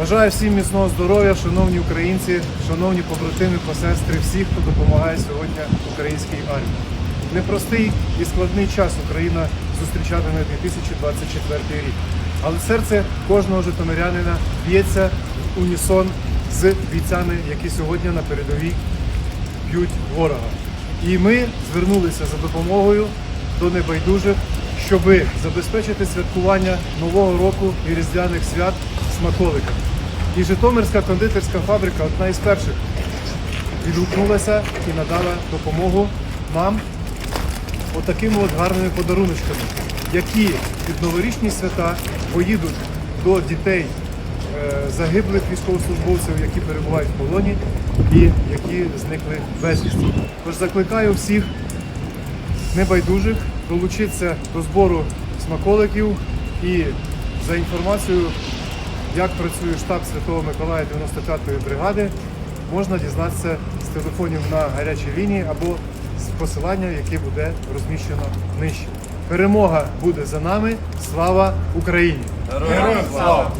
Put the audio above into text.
Бажаю всім міцного здоров'я, шановні українці, шановні побратими, посестри, всі, хто допомагає сьогодні українській армії. Непростий і складний час Україна зустрічатиме 2024 рік. Але серце кожного житомирянина б'ється в унісон з бійцями, які сьогодні на передовій б'ють ворога. І ми звернулися за допомогою до небайдужих, щоб забезпечити святкування Нового року і різдвяних свят смаколиками. І Житомирська кондитерська фабрика, одна із перших, відгукнулася і надала допомогу нам отакими от гарними подаруночками, які під новорічні свята поїдуть до дітей е, загиблих військовослужбовців, які перебувають в полоні і які зникли безвісті. Тож закликаю всіх небайдужих долучитися до збору смаколиків і за інформацією, як працює штаб Святого Миколая 95-ї бригади, можна дізнатися з телефонів на гарячій лінії або з посилання, яке буде розміщено нижче. Перемога буде за нами. Слава Україні! Героям слава!